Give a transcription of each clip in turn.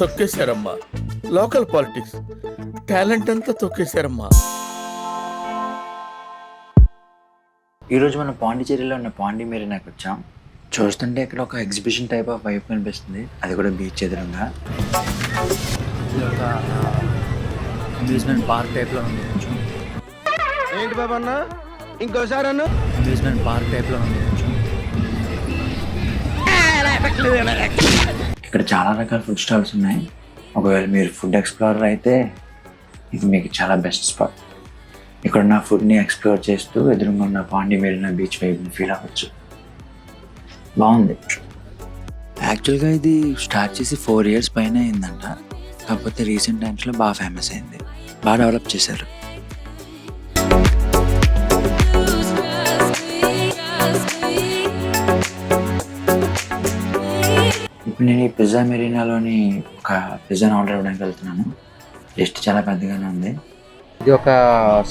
తొక్కేశారమ్మా. Local politics. Talent అంతా తొక్కేశారమ్మా. ఈరోజు మనం పాండిచేరిలో ఉన్న పాండి మెరీనాకి వచ్చాం. చూస్తుంటే ఇక్కడ ఒక ఎగ్జిబిషన్ టైప్ ఆఫ్ వైపు కనిపిస్తుంది. అది కూడా బీచ్ ఎదురుగా. ఇది ఒక అమ్యూజ్మెంట్ పార్క్ టైప్లో ఉంది కొంచెం. ఏంటి బాబు అన్న? ఇంకోసారి అన్న? అమ్యూజ్మెంట్ పార్క్ టైప్లో ఉంది కొంచెం. ఇక్కడ చాలా రకాల ఫుడ్ స్టాల్స్ ఉన్నాయి. ఒకవేళ మీరు ఫుడ్ ఎక్స్ప్లోరర్ అయితే ఇది మీకు చాలా బెస్ట్ స్పాట్ ఇక్కడ ఉన్న ఫుడ్ని ఎక్స్ప్లోర్ చేస్తూ ఎదురుగా ఉన్న పాండి మెరీనా బీచ్ వైపుని ఫీల్ అవ్వచ్చు. బాగుంది. యాక్చువల్గా ఇది స్టార్ట్ చేసి ఫోర్ ఇయర్స్ పైన అయిందంట. కాకపోతే రీసెంట్ టైమ్స్లో బాగా ఫేమస్ అయింది. బాగా డెవలప్ చేశారు. నేను ఈ పిజ్జా మెరీనాలోని ఒక పిజ్జాని ఆర్డర్ ఇవ్వడానికి వెళ్తున్నాను. లిస్ట్ చాలా పెద్దగానే ఉంది. ఇది ఒక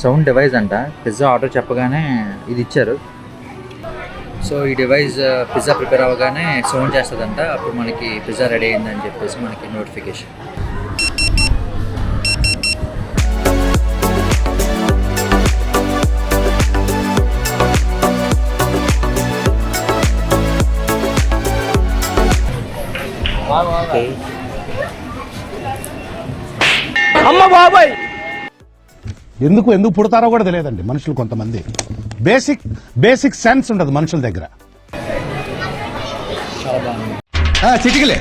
సౌండ్ డివైస్ అంట. పిజ్జా ఆర్డర్ చెప్పగానే ఇది ఇచ్చారు. సో ఈ డివైస్ uh, పిజ్జా ప్రిపేర్ అవ్వగానే సౌండ్ చేస్తుందంట. అప్పుడు మనకి పిజ్జా రెడీ అయిందని చెప్పేసి మనకి నోటిఫికేషన్ అమ్మ బాబాయ్! ఎందుకు ఎందుకు పుడతారో కూడా తెలియదండి మనుషులు కొంతమంది. బేసిక్ బేసిక్ సెన్స్ ఉండదు మనుషుల దగ్గర. చిటికలే.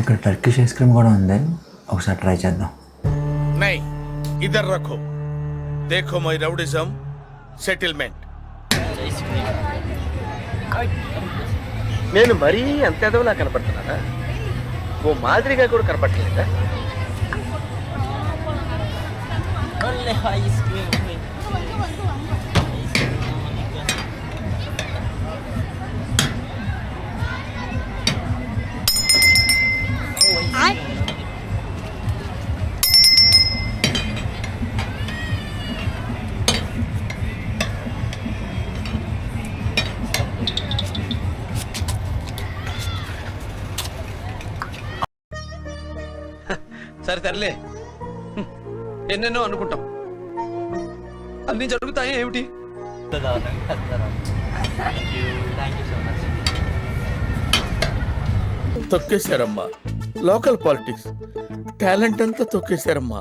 ఇక్కడ టర్కిష్ ఐస్ క్రీమ్ కూడా ఉంది. ఒకసారి ట్రై చేద్దాం. నై ఇద్దరు రఖో. దేఖో మై రౌడిజం సెటిల్మెంట్. నేను మరీ అంత ఎదవలా కనపడుతున్నానా ఓ మాదిరిగా కూడా కనపడలేదా సరే తరలే ఎన్నెన్నో అనుకుంటాం. అన్ని జరుగుతాయి ఏమిటి? తొక్కేశారమ్మా. లోకల్ పాలిటిక్స్ టాలెంట్ అంతా తొక్కేశారమ్మా.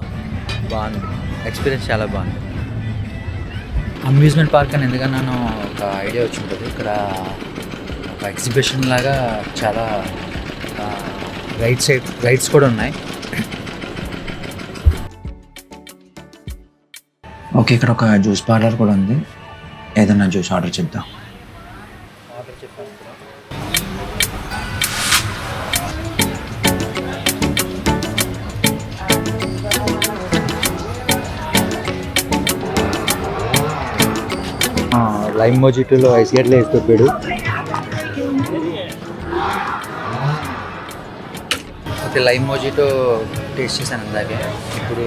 బాగుంది. ఎక్స్పీరియన్స్ చాలా బాగుంది. అమ్యూజ్మెంట్ పార్క్ అని ఎందుకన్నానో ఒక ఐడియా వచ్చి ఉంటుంది ఇక్కడ ఒక ఎగ్జిబిషన్ లాగా చాలా రైట్ సైడ్ రైడ్స్ కూడా ఉన్నాయి. ఓకే ఇక్కడ ఒక జ్యూస్ పార్లర్ కూడా ఉంది. ఏదైనా జ్యూస్ ఆర్డర్ చేద్దాం. లైమ్ మోజిటోలో ఐస్ గడ్డలు వేసి తొప్పాడు ఓకే లైమ్ మోజిటో టేస్ట్ చేశాను ఇందాకే. ఇప్పుడు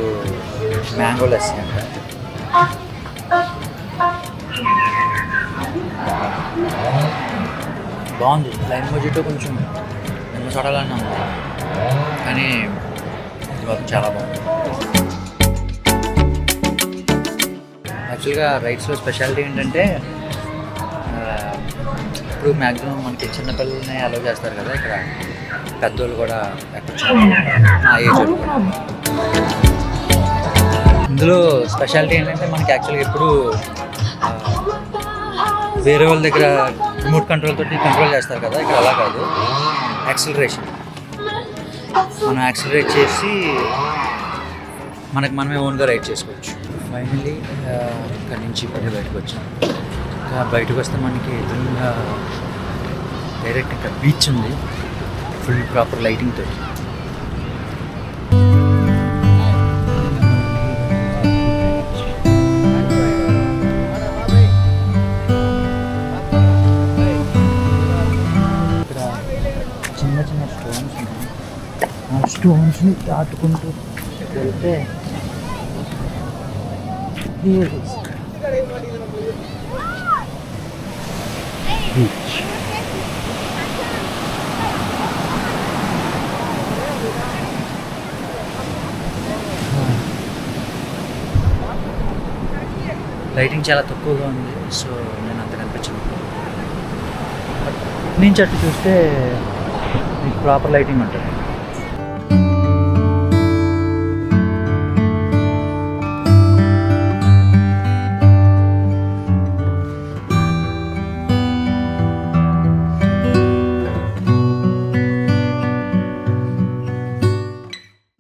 మ్యాంగో లస్సీ అంట. బాగుంది. లైమ్ మోజిటో కొంచెం నిమ్మ చూడాలని ఉంది. కానీ ఇది మాత్రం చాలా బాగుంది. యాక్చువల్గా రైట్స్లో స్పెషాలిటీ ఏంటంటే ఇప్పుడు మ్యాక్సిమం మనకి చిన్నపిల్లల్ని అలౌ చేస్తారు కదా ఇక్కడ. పెద్దోళ్ళు కూడా ఎక్కడ ఆ ఏజ్ ఇందులో స్పెషాలిటీ ఏంటంటే మనకి యాక్చువల్గా ఎప్పుడు వేరే వాళ్ళ దగ్గర రిమోట్ కంట్రోల్ తోటి కంట్రోల్ చేస్తారు కదా ఇక్కడ అలా కాదు. యాక్సిలరేషన్ మనం యాక్సిలరేట్ చేసి మనకు మనమే ఓన్గా రైడ్ చేసుకోవచ్చు. ఫైనలీ ఇక్కడ నుంచి ఇప్పుడే బయటకు వచ్చాం. ఇంకా బయటకు వస్తే మనకి ఎదురుగా డైరెక్ట్ ఇక్కడ బీచ్ ఉంది. ఫుల్ ప్రాపర్ లైటింగ్ తోటి. ఆ స్టోన్స్ని దాటుకుంటూ వెళ్తే బీచ్ లైటింగ్ చాలా తక్కువగా ఉంది సో నేను అంత కనిపించను. నేను నుంచి చూస్తే మీకు ప్రాపర్ లైటింగ్ ఉంటుంది